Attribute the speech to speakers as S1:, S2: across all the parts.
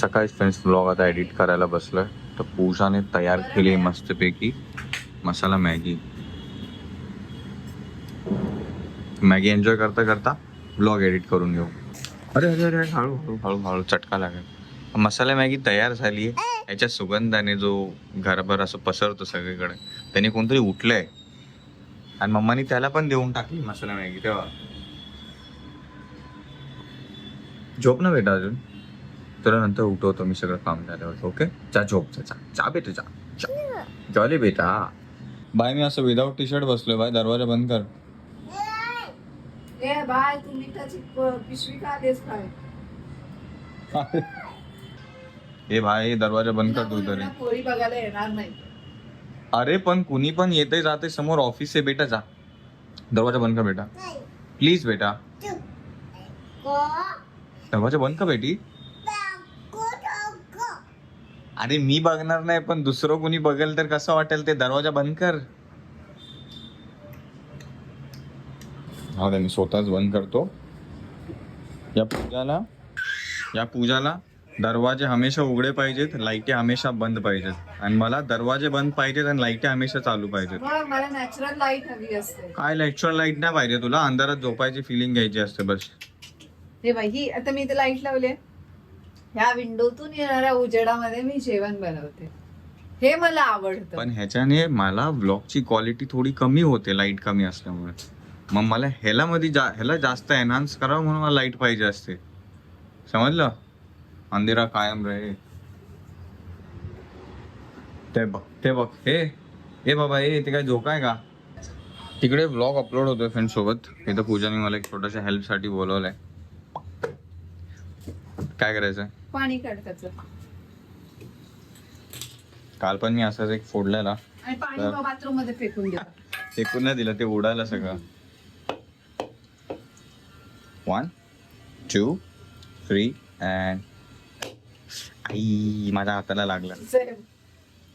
S1: सकाळीच friends blog आता edit करायला बसलं तर पूजाने तयार केली मस्तपैकी. मसाला मॅगी. मॅगी एन्जॉय करता करता ब्लॉग एडिट करून घेऊ. अरे अरे अरे हळू हळू हळू हळू चटका लागेल. मसाला मॅगी तयार झाली आहे. याच्या सुगंधाने जो घरभर असं पसरतो सगळीकडे त्याने कोणतरी उठलंय. आणि मम्मानी त्याला पण देऊन टाकली मसाला मॅगी तेव्हा. झोप ना बेटा अजून? तुला नंतर उठवतो मी सगळं काम झाल्यावर ओके? जा झोप जा जा जा बेटा जा जा जॉली बेटा. बाय मी असं विदाऊट टी शर्ट बसलोय बाय दरवाजा बंद कर.
S2: ए बाय तू मिठाची पिशवी का देस काय
S1: ए भाई दरवाजा बंद कर तू तरी
S2: पोरी बघायला येणार नाही.
S1: अरे पण कुणी पण येते जाते समोर ऑफिस आहे बेटा जा. दरवाजा बंद कर बेटा. प्लीज बेटा. दरवाजा बंद कर बेटी. अरे मी बघणार नाही पण दुसरं कोणी बघेल तर कसं वाटेल ते? दरवाजा बंद कर. हा मी स्वतःच बंद करतो. या पूजाला या पूजाला दरवाजे हमेशा उघडे पाहिजेत लाईटी हमेशा बंद पाहिजेत. आणि मला दरवाजे बंद पाहिजेत आणि लाईटी हमेशा चालू पाहिजेत.
S2: मग मला नॅचरल लाइट हवी असते.
S1: काय लेक्चर लाइट नाही पाहिजे तुला? अंधारात झोपायची फिलिंग घ्यायची असते बस.
S2: हे बाई ही आता मी इथे लाइट लावले ह्या विंडोतून येणाऱ्या उजेडामध्ये मी जेवण बनवते. हे मला आवडतं.
S1: पण ह्याच्याने मला ब्लॉगची क्वालिटी थोडी कमी होते लाइट कमी असल्यामुळे. मग मला ह्याला मध्ये जा ह्याला जास्त एनहान्स करावं म्हणून मला लाइट पाहिजे असते. समजलं? अंधेरा कायम रे ते बघ ते बघ हे हे बाबा हे ते काय झोका आहे का? तिकडे ब्लॉग अपलोड होतोय फ्रेंड सोबत. इथं पूजाने मला एक छोट्याशा हेल्पसाठी बोलवलंय. काय करायचं?
S2: पाणी काढताच
S1: काल पण मी असंच एक फोडलेला.
S2: आणि पाणी
S1: तर-
S2: बाथरूममध्ये फेकून द्या.
S1: फेकून नाही दिलं ते उडालं सगळं. वन टू थ्री अँड आई माझ्या हाताला लागलं.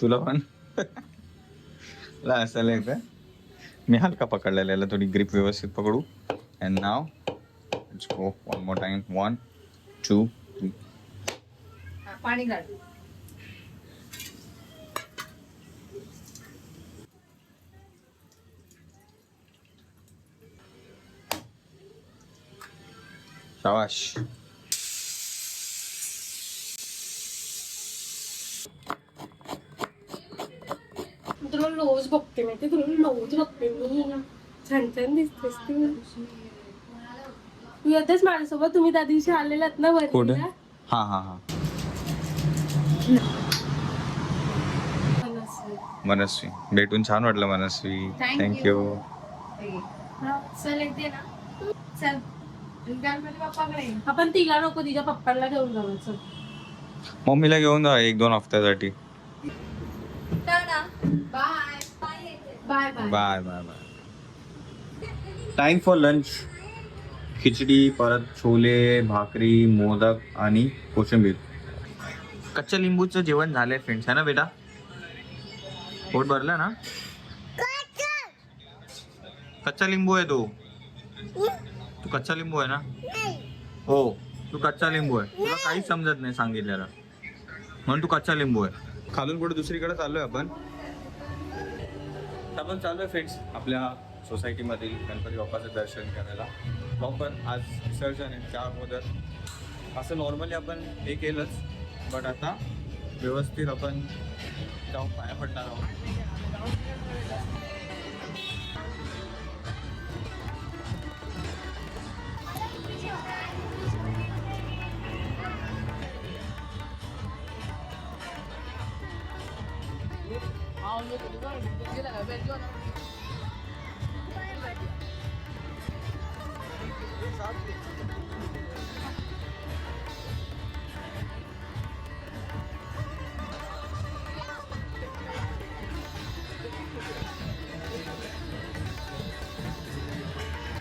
S1: तुला पण? ला असायला येतं मी हलका पकडलेला याला थोडी ग्रिप व्यवस्थित पकडू. And now let's go one more time one two
S2: पाणी काढ
S1: शाबाश.
S3: तुला रोज बघते मी ते तुला रोज बघते मी. छान छान दिसतेस तू. तू येतेस माझ्यासोबत? तुम्ही त्या दिवशी आलेलात ना वरतीला?
S1: हा हा हा.
S3: मनस्वी.
S1: मनस्वी. भेटून छान वाटलं मनस्वी. थँक्यू.
S3: आपण तिला नको तिच्या पप्पाला घेऊन जाऊ. चल.
S1: मम्मीला घेऊन जा एक दोन हफ्त्यासाठी.
S2: Bye
S3: bye bye
S1: bye bye bye time for lunch khichdi परत छोले भाकरी मोदक आणि कोशिंबीर. कच्च्या लिंबूचं जेवण झालंय फ्रेंड्स है ना बेटा? पोट भरलं ना? कच्चा लिंबू आहे तो. तू कच्चा लिंबू आहे ना? हो तू कच्चा लिंबू आहे. तुला काहीच समजत नाही सांगितलेलं. म्हणून तू कच्चा लिंबू आहे. खालून पुढे दुसरीकडे चाललोय आपण. आपण चालू आहे फ्रेंड्स आपल्या सोसायटीमधील गणपती बाप्पाचं दर्शन करायला. मग पण आज विसर्जन आहे त्या अगोदर असं नॉर्मली आपण हे केलंच. बट आता व्यवस्थित आपण जाऊन पाया पडणार आहोत.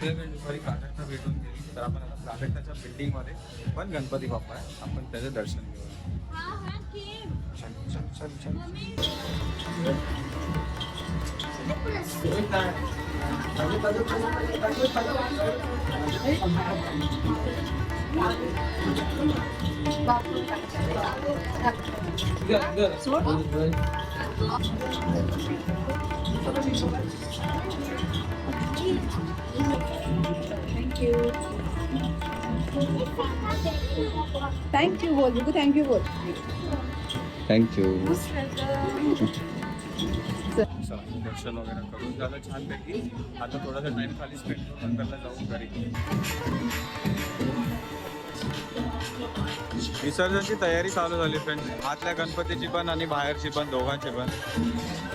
S1: दुपारी प्राजक्ता भेटून गेली. तर आपण आता प्राजक्ताच्या बिल्डिंग मध्ये पण गणपती बाप्पा आहे. आपण त्याचं दर्शन घेऊ चल चल चल चल.
S2: थँक्यू बोल बघू थँक्यू बोल
S1: थँक्यू दर्शन वगैरे करून झालं छानपैकी आता थोडासा टाइम खाली स्पेंड करून नंतरला जाऊ घरी. विसर्जनची तयारी चालू झाली फ्रेंड्स आतल्या गणपतीची पण आणि बाहेरची पण दोघांची पण.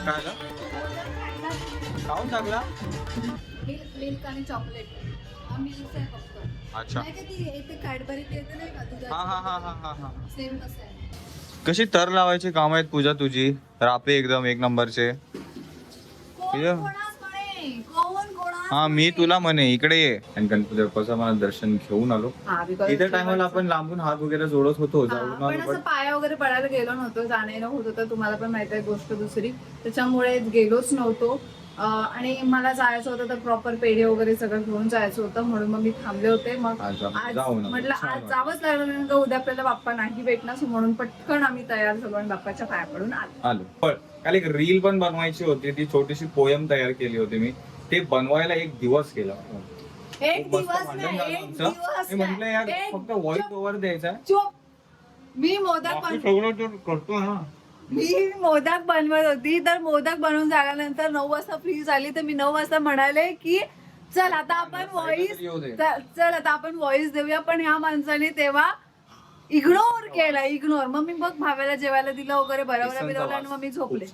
S1: काय झालं? खाऊन टाकला?
S2: मिल्क आणि चॉकलेट. हा मिल्क आहे फक्त
S1: अच्छा.
S2: नाही का ती येते कॅडबरीत येते नाही का दुधाची?
S1: हा हा हा हा हा हा.
S2: सेम तसं आहे.
S1: कशी तर लावायची काम आहेत पूजा तुझी? रापे एकदम एक नंबरचे.
S2: कोण
S1: तुझ्या-
S2: कोणास म्हणे? कोण कोणास
S1: हा मी तुला म्हणे इकडे ये. आणि गणपती बाप्पाचं मला दर्शन घेऊन आलो.
S2: हा,
S1: इतर टायमाला आपण लांबून हात वगैरे जोडत होतो जाऊन
S2: पण
S1: आलो
S2: असं
S1: पण
S2: पाया वगैरे पडायला गेलो नव्हतो जाणं येणं होत होतं तुम्हाला पण माहीत आहे गोष्ट दुसरी. त्याच्यामुळे गेलोच नव्हतो. आणि मला जायचं होतं तर प्रॉपर पेढे वगैरे सगळं घेऊन जायचं होतं म्हणून मग मी थांबले होते मग
S1: आज आपण.
S2: म्हटलं
S1: छान
S2: आज
S1: वाटलं.
S2: जावंच लागलं कारण का उद्या आपल्याला बाप्पा नाही भेटणार म्हणून पटकन आम्ही तयार झालो आणि बाप्पाच्या पाया पडून आलो
S1: आलो पण काल एक रील पण बनवायची होती ती छोटीशी पोयम तयार केली होती मी ते बनवायला एक दिवस केला
S2: एक
S1: खूप मस्त
S2: दिवस
S1: भांडण
S2: नाही
S1: झालं
S2: एक
S1: आमचं.
S2: दिवस
S1: मी म्हटलं यार.
S2: एक
S1: फक्त व्हॉइस ओव्हर द्यायचा.
S2: चुप मी मोदक
S1: बाकी सगळं करतो ना
S2: मी मोदक बनवत होती. तर मोदक बनवून झाल्यानंतर नऊ वाजता फ्री झाली. तर मी नऊ वाजता म्हणाले की चल आता आपण व्हॉइस. चल आता आपण व्हॉइस देऊया. पण ह्या माणसाने तेव्हा इग्नोर केला इग्नोर मग मी बघ भाव्याला जेवायला दिलं वगैरे बरोबर बिरवलं आणि मग मी झोपले.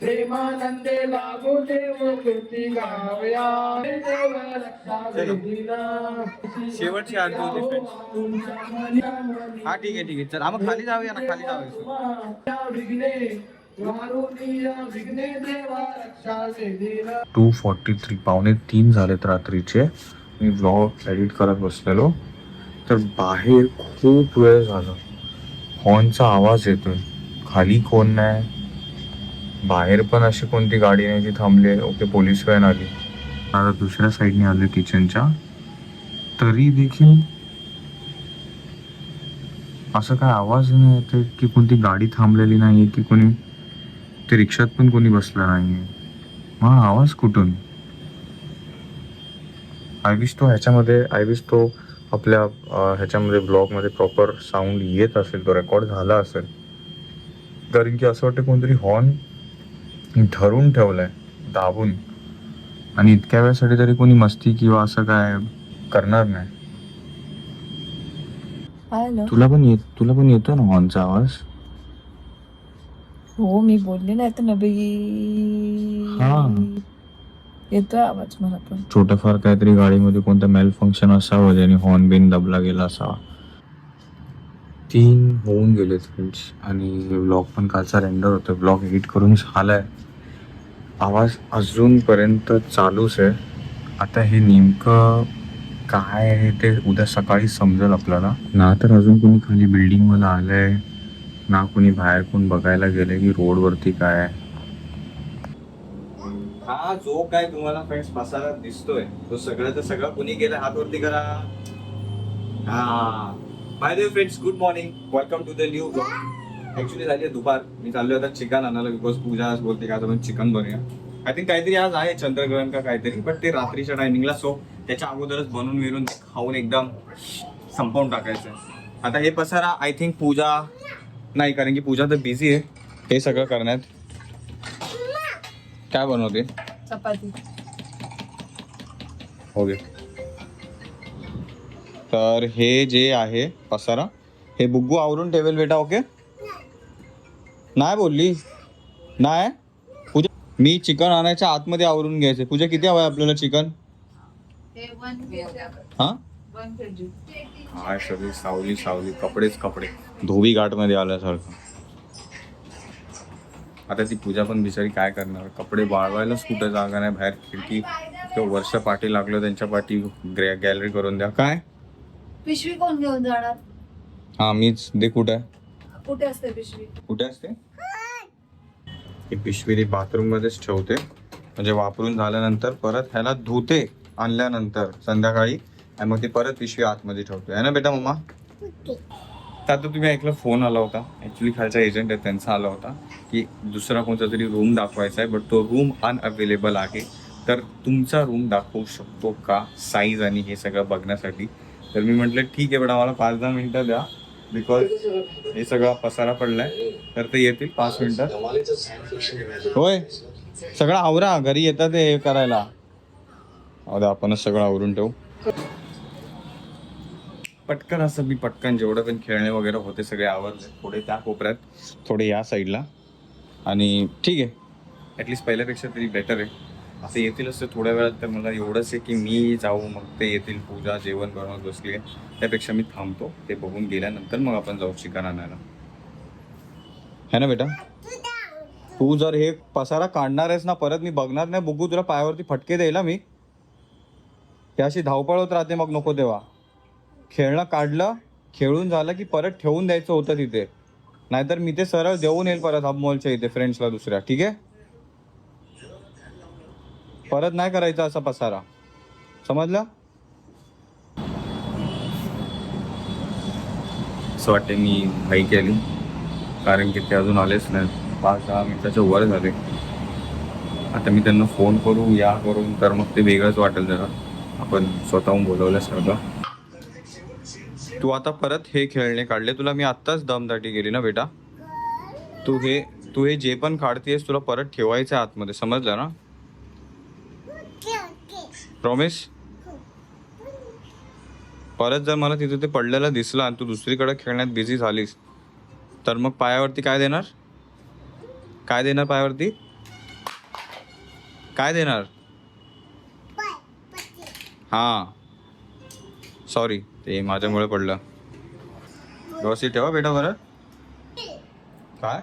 S4: प्रेमानंदे लागो देव कृती गावया. देव रक्षा वेदीना
S1: शेवटची आरती होती friends. हा ठीक आहे ठीक आहे. चल मग खाली जाऊया ना खाली जाऊया.
S4: विघ्ने वारुणीय विघ्ने देवा रक्षा वेदीना
S1: टू फॉर्टी थ्री पावणे तीन झालेत रात्रीचे. मी ब्लॉग एडिट करत बसलेलो. तर बाहेर खूप वेळ झाला. हॉर्नचा आवाज येतोय. खाली कोण नाही बाहेर पण अशी कोणती गाडी नाही जी थांबली आहे. ओके पोलीस व्हॅन आली. आता दुसऱ्या साईडने आले किचनच्या. तरी देखील असं काय आवाज नाही येते की कोणती गाडी थांबलेली नाही आहे की कोणी ते रिक्षात पण कोणी बसलं नाही आहे मग आवाज कुठून? आय विश तो ह्याच्यामध्ये आय विश तो आपल्या ह्याच्यामध्ये ब्लॉगमध्ये प्रॉपर साऊंड येत असेल तो रेकॉर्ड झाला असेल. कारण की असं वाटतं कोणतरी हॉर्न धरून ठेवलाय दाबून. आणि इतक्या वेळासाठी तरी कोणी मस्ती किंवा असं काय करणार नाही.
S2: हॅलो
S1: तुला पण येत तुला पण येतो ना हॉर्नचा आवाज?
S2: हो मी बोलले नाही तर नबी.
S1: हा.
S2: येतोय आवाज मला पण.
S1: छोटंफार काहीतरी गाडीमध्ये कोणतं मेल फंक्शन असावं ज्याने हॉर्न बिन दबला गेला असावा. तीन होऊन गेले फ्रेंड्स. आणि ब्लॉग पण कालचा रेंडर होतो ब्लॉग एडिट करून झालाय. आवाज अजूनपर्यंत चालूच आहे. आता हे नेमकं काय आहे ते उद्या सकाळी समजेल आपल्याला. ना तर अजून कोणी खाली बिल्डिंगमध्ये आलंय. ना कोणी बाहेर कोण बघायला गेले की रोडवरती काय आहे. हा जो काय तुम्हाला फ्रेंड्स पसारा दिसतोय तो सगळं तर सगळं कुणी गेला हात वरती करा. हा. By the friends good morning welcome to the new blog actually झाली आहे दुपार. मी चाललो होता चिकन आणायला बिकॉज पूजा बोलते का आपण चिकन बनवूया. आय थिंक काहीतरी आज आहे चंद्रग्रहण का काहीतरी बट ते रात्रीच्या टायमिंगला सो त्याच्या अगोदरच बनवून विरून खाऊन एकदम संपवून टाकायचं आता हे पसारा आय थिंक पूजा नाही कारण की पूजा तर बिझी आहे. हे सगळं करण्यात. काय बनवते?
S2: चपाती.
S1: ओके तर हे जे आहे पसारा हे बुग्गू आवरून ठेवेल बेटा ओके नाही बोलली. नाही? पूजा मी चिकन आणायच्या आतमध्ये आवरून घ्यायचे. पूजा किती हवं आहे आपल्याला चिकन?
S2: हे वन
S1: हा?
S2: वन केजी
S1: काय सगळी सावली सावली. कपडेच कपडे. धोबी घाटमध्ये आल्यासारखं. आता ती पूजा पण बिचारी काय करणार? कपडे वाळवायलाच कुठे जागा नाही. बाहेर खिडकी तो वर्ष पाठी लागलो त्यांच्या पाठी गॅलरी करून द्या. काय?
S2: पिशवी कोण घेऊन जाणार?
S1: हा मीच. दे कुठे आहे?
S2: कुठे असते पिशवी?
S1: कुठे असते? ही पिशवी ती बाथरूम मध्येच ठेवते. म्हणजे वापरून झाल्यानंतर परत ह्याला धुते आणल्यानंतर संध्याकाळी. आणि मग ते परत पिशवी आतमध्ये ठेवतो. आहे ना बेटा मम्मा? तर आता तुम्ही ऐकलं फोन आला होता. ॲक्च्युली खालचा एजंट आहे त्यांचा आला होता की दुसरा कोणता तरी रूम दाखवायचा आहे बट तो रूम अनअवेलेबल आहे. तर तुमचा रूम दाखवू शकतो का? साईज आणि हे सगळं बघण्यासाठी. तर मी म्हटलं ठीक आहे पण आम्हाला पाच दहा मिनिटं द्या बिकॉज हे सगळा पसारा पडलाय. तर ते येतील पाच मिनिटं. होय. सगळं आवरा घरी येतात ते हे करायला. आपणच सगळं आवरून ठेवू. पटकन असं मी पटकन जेवढं पण खेळणे वगैरे होते सगळे आवरले थोडे त्या कोपऱ्यात थोडे या साईडला आणि ठीक आहे. ॲटलिस्ट पहिल्यापेक्षा तरी बेटर आहे. असं येतील असं थोड्या वेळात तर मला एवढंच आहे की मी जाऊ मग ते येतील पूजा जेवण बनवत बसली. आहे त्यापेक्षा मी थांबतो ते बघून गेल्यानंतर मग आपण जाऊ चिकन आणायला. है ना बेटा? तू जर हे पसारा काढणार आहेस ना परत मी बघणार नाही बघू तुला पायावरती फटके द्यायला मी. त्याशी अशी धावपळ होत राहते मग नको तेव्हा खेळणं काढलं खेळून झालं की परत ठेवून द्यायचं होतं तिथे. नाहीतर मी ते सरळ देऊन येईल परत हब मॉलच्या इथे फ्रेंड्सला दुसऱ्या ठीक आहे? परत नाही करायचा असा पसारा. समजलं? असं वाटते मी घाई केली. कारण की ते अजून आलेच नाही पाच दहा मिनिटाच्या वर झाले. आता मी त्यांना फोन करू या करून तर मग ते वेगळंच वाटेल जरा. आपण स्वतःहून बोलवल्यासारखं तू आता परत हे खेळणे काढले. तुला मी आत्ताच दमदाटी गेली ना बेटा? तू हे तू हे जे पण काढतेस तुला परत ठेवायचं आहे आतमध्ये. समजलं ना? प्रॉमिस परत जर मला तिथे ते पडलेलं दिसलं आणि तू दुसरीकडे खेळण्यात बिझी झालीस तर मग पायावरती काय देणार? काय देणार पायावरती? काय देणार? हां. सॉरी ते माझ्यामुळे पडलं. व्यवस्थित ठेवा बेटा बरं. काय?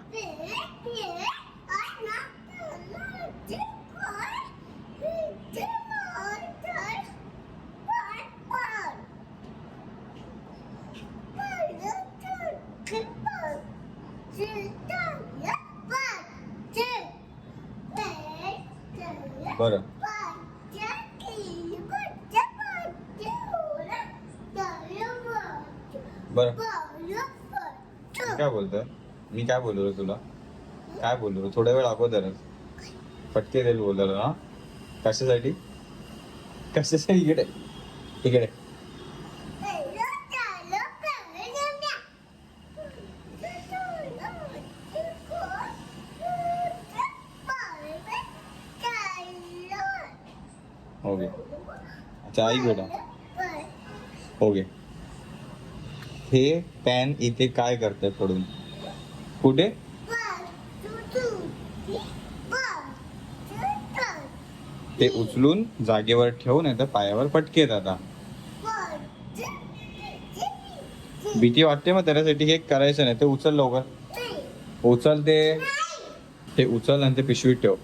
S1: बरं. बरं. काय बोलतोय? मी काय बोललो रे तुला? काय बोललो रे? थोड्या वेळ अगोदरच. फटके देईल बोललो ना कशासाठी? कशासाठी? इकडे. इकडे. ओके अच्छा ऐक बेटा ओके हे पॅन इथे काय करतंय पडून कुठे? ते उचलून जागेवर ठेवू नाही तर पायावर पटके येत आता. भीती वाटते मग त्याच्यासाठी हे करायचं नाही ते उचल लवकर. उचल ते. ते उचल आणि ते पिशवीत ठेव.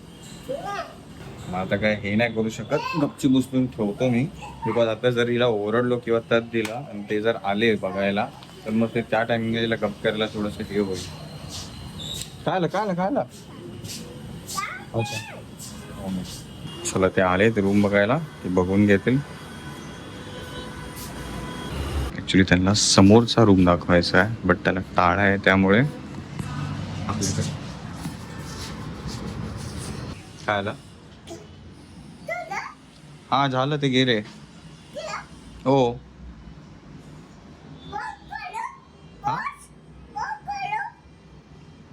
S1: मग आता काय हे नाही करू शकत. गपची बुसपून ठेवतो मी. बिकॉज आता जर हिला ओरडलो किंवा तत दिला आणि ते जर आले बघायला तर मग ते त्या टायमिंगला गप करायला थोडंसं हे होईल. काय आलं? काय आलं? काय आलं? अच्छा. हो चला ते आले ते रूम बघायला. ते बघून घेतील. ऍक्च्युली त्यांना समोरचा रूम दाखवायचा आहे बट त्याला टाळ आहे त्यामुळे. आपल्याकडे. काय आलं? हा झालं ते गेले. हो.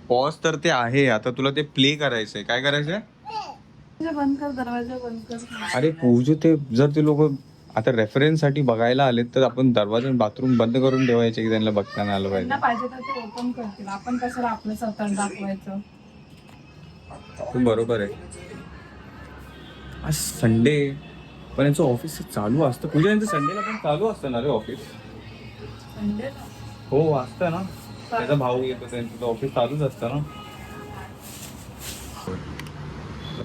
S1: पॉज तर ते आहे. आता तुला ते प्ले करायचंय. काय करायचंय?
S2: बंद कर दरवाजा बंद कर.
S1: अरे पूजू ते जर ते लोक आता रेफरन्ससाठी बघायला आले तर आपण दरवाजा बाथरूम बंद करून ठेवायचे की त्यांना बघताना आलं पाहिजे?
S2: पाहिजे तर ते ओपन करतील. आपण कशाला आपलं स्वतः दाखवायचं?
S1: बरोबर आहे. आज संडे पण यांचं ऑफिस चालू असतं. पूजा यांचं संडेला पण चालू असतं ना रे ऑफिस
S2: संडे
S1: हो असतं ना. त्याचा भाऊ येतो त्यांचं ऑफिस चालूच असतं ना.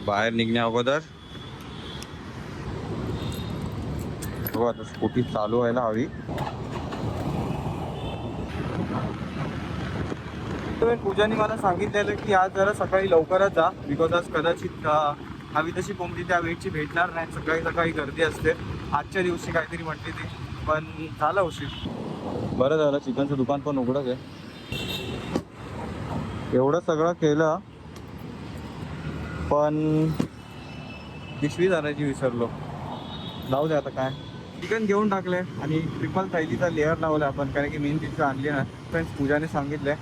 S1: बाहेर निघण्या अगोदर. हो आता स्कूटी चालू व्हायला हवी. पूजाने मला सांगितलेलं की आज जरा सकाळी लवकरच जा बिकॉज आज कदाचित हवी तशी कोंबडी त्या वेळची भेटणार नाही. सकाळी सकाळी गर्दी असते. आजच्या दिवशी काहीतरी म्हटली ती पण झालं उशीर. बरं झालं चिकनचं दुकान पण उघडंच आहे. एवढं सगळं केलं पण पिशवी जाण्याची विसरलो. जाऊ दे आता काय. चिकन घेऊन टाकले आणि ट्रिपल थायलीचा लेअर लावला आपण कारण की मेन पिशवी आणली ना. फ्रेंड्स पूजाने सांगितलंय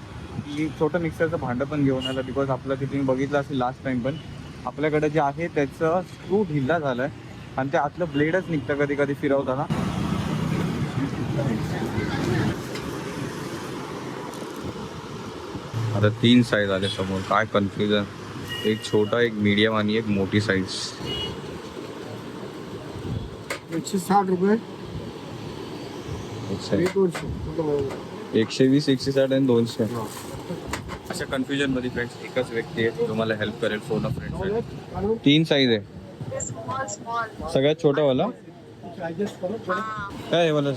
S1: की छोटं मिक्सरचं भांडं पण घेऊन आलं बिकॉज आपलं तिथे बघितलं असेल लास्ट टाइम पण. आपल्याकडे जे आहे त्याचं स्क्रू ढिल्ला झालाय. आणि ते आतलं ब्लेडच निघतं कधी कधी फिरवताना. आता तीन साईज आले समोर. काय कन्फ्युजन एक छोटा एक मीडियम आणि एक मोठी साईज
S4: एकशे साठ रुपये.
S1: एकशे वीस एकशे साठ आणि दोनशे. अशा कन्फ्युजन मध्ये फ्रेंड्स एकच व्यक्ती आहे तुम्हाला हेल्प करेल फ़ोन ऑफ़ फ्रेंड तीन साईज आहे. सगळ्यात छोटा वाला? काय आहे मला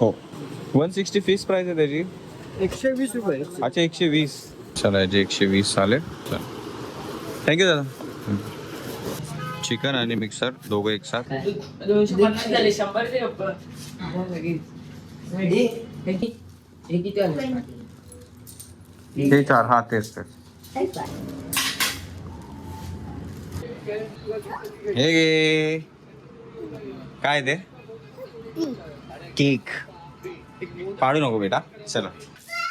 S1: हो. वन सिक्स्टी फिक्स प्राइस आहे त्याची.
S4: एकशे वीस रुपये
S1: अच्छा एकशे वीस. चला याचे एकशे वीस चालेल थँक्यू दादा. चिकन आणि मिक्सर दोघं एक साथ.
S5: हे किती
S1: ते चार हा तेच तेच. हे गे. काय ते? केक. पाडू नको बेटा. चला.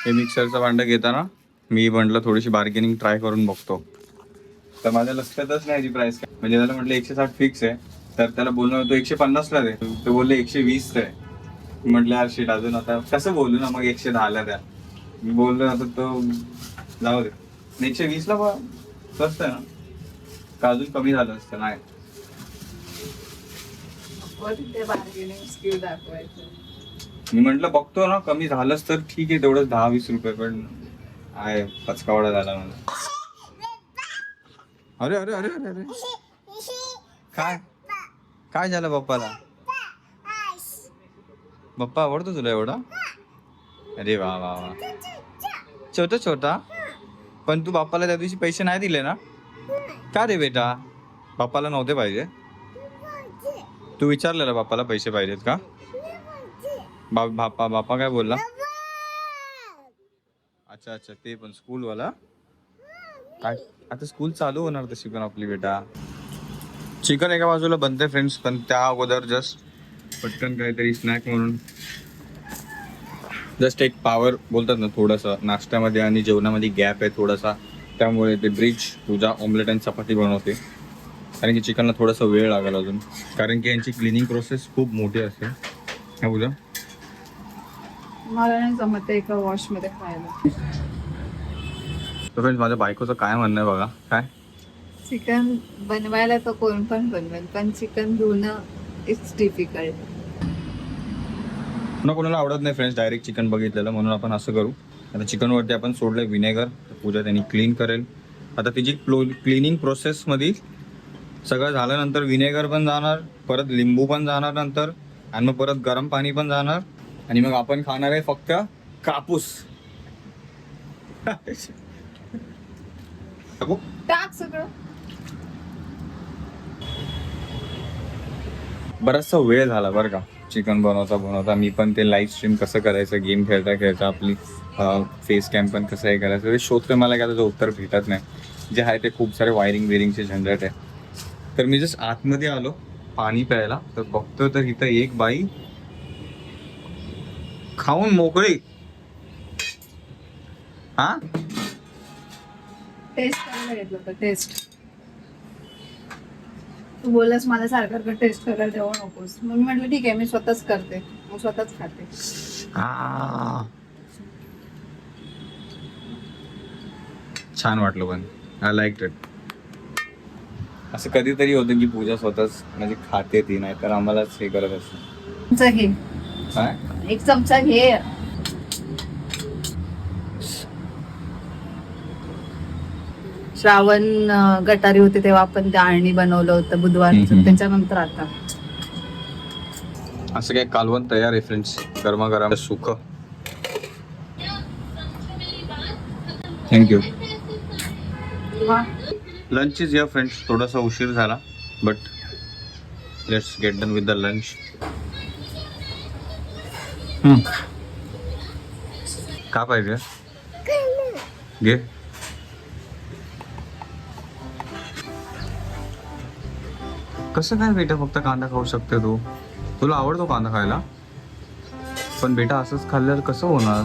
S1: हे मिक्सरचं भांडं घेताना मी म्हटलं थोडीशी बार्गेनिंग ट्राय करून बघतो. तर माझ्या लक्षातच नाही जी प्राइस काय. म्हणजे त्याला म्हटलं एकशे साठ फिक्स आहे. तर त्याला बोलणं तो एकशे पन्नासला दे. ते बोलले एकशे वीस आहे म्हटलं यार शीट अजून आता कसं बोलू ना मग एकशे दहाला द्या. मी बोललो आता तो जाऊ दे. एकशे वीसला बा स्वस्त आहे ना. का अजून कमी झालं असतं नाही. मी म्हंटल बघतो ना कमी झालंच तर ठीक आहे तेवढंच दहा वीस रुपये पण आहे पचकावडा झाला मला. अरे अरे अरे अरे अरे. काय? काय झालं बाप्पाला बाप्पा आवडतो तुला एवढा? अरे वा वा वा. छोटा छोटा. पण तू बाप्पाला त्या दिवशी पैसे नाही दिले ना? का रे बेटा? बाप्पाला नव्हते पाहिजे? तू विचारलेला बाप्पाला पैसे पाहिजेत का? बा बाप्पा बाप्पा काय बोलला? अच्छा अच्छा ते पण स्कूलवाला? काय? आता स्कूल चालू होणार तशी पण आपली बेटा. चिकन एका बाजूला बनते फ्रेंड्स पण त्या अगोदर जस्ट पटकन काहीतरी स्नॅक म्हणून. जस्ट एक पावर बोलतात ना थोडासा नाश्त्यामध्ये आणि जेवणामध्ये गॅप आहे थोडासा. त्यामुळे ते ब्रिज तुझा ऑमलेट आणि चपाती बनवते. कारण की चिकनला थोडासा वेळ लागेल अजून. कारण की यांची क्लिनिंग प्रोसेस खूप मोठी असते. हा पूजा?
S2: मला नाही जमत ते एका वॉशमध्ये खायला.
S1: तर फ्रेंड्स माझ्या बायकोचं काय म्हणणं आहे बघा? काय?
S2: चिकन बनवायला तर कोण पण बनवेल पण चिकन धुणं इट्स डिफिकल्ट
S1: पुन्हा कोणाला आवडत नाही फ्रेंड्स डायरेक्ट चिकन बघितलेलं म्हणून आपण असं करू. आता चिकनवरती आपण सोडलंय विनेगर पूजा त्यांनी क्लीन करेल. आता तिची क्लिनिंग प्रोसेसमध्ये सगळं झाल्यानंतर विनेगर पण जाणार परत लिंबू पण जाणार नंतर आणि मग परत गरम पाणी पण जाणार आणि मग आपण खाणार आहे फक्त कापूस. कापू?
S2: टाक सगळं.
S1: बराचसा वेळ झाला बरं का. चिकन बनवता बनवता मी पण ते लाईव्ह स्ट्रीम कसं करायचं गेम खेळता खेळता आपली फेस कॅम्प पण कसं हे करायचं ते शोधतोय मला काय त्याचं उत्तर भेटत नाही. जे आहे ते खूप सारे वायरिंग विरिंगचे झंझट आहे. तर मी जस्ट आतमध्ये आलो पाणी प्यायला तर बघतो तर इथं एक बाई खाऊन मोकळी. हा?
S2: टेस्ट टेस्ट तू बोललास मला सारखं टेस्ट करायला देऊ नकोस. मग मी म्हटलं ठीक आहे मी स्वतःच करते. मग स्वतःच खाते.
S1: आ. छान वाटलं पण. आय लाईक इट असं कधीतरी होतं की पूजा स्वतःच म्हणजे खाते ती नाही तर आम्हालाच हे करत असते.
S2: चमचा घे
S1: काय?
S2: एक चमचा घे. श्रावण गटारी होते तेव्हा आपण त्या आळणी बनवलं होतं बुधवारचं
S1: हम्म.
S2: त्याच्यानंतर आता.
S1: असं काय कालवण तयार आहे फ्रेंड्स गरमागरम सुख. Thank you. लंच इज या फ्रेंड्स थोडासा उशीर झाला but let's get done with the lunch. का पाहिजे? घे. कसं काय बेटा फक्त कांदा खाऊ शकते तू? तुला आवडतो कांदा खायला? पण बेटा असंच खाल्ल्यावर कसं होणार?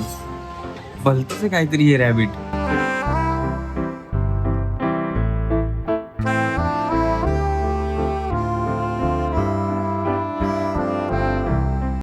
S1: भलतंच काहीतरी हे रॅबिट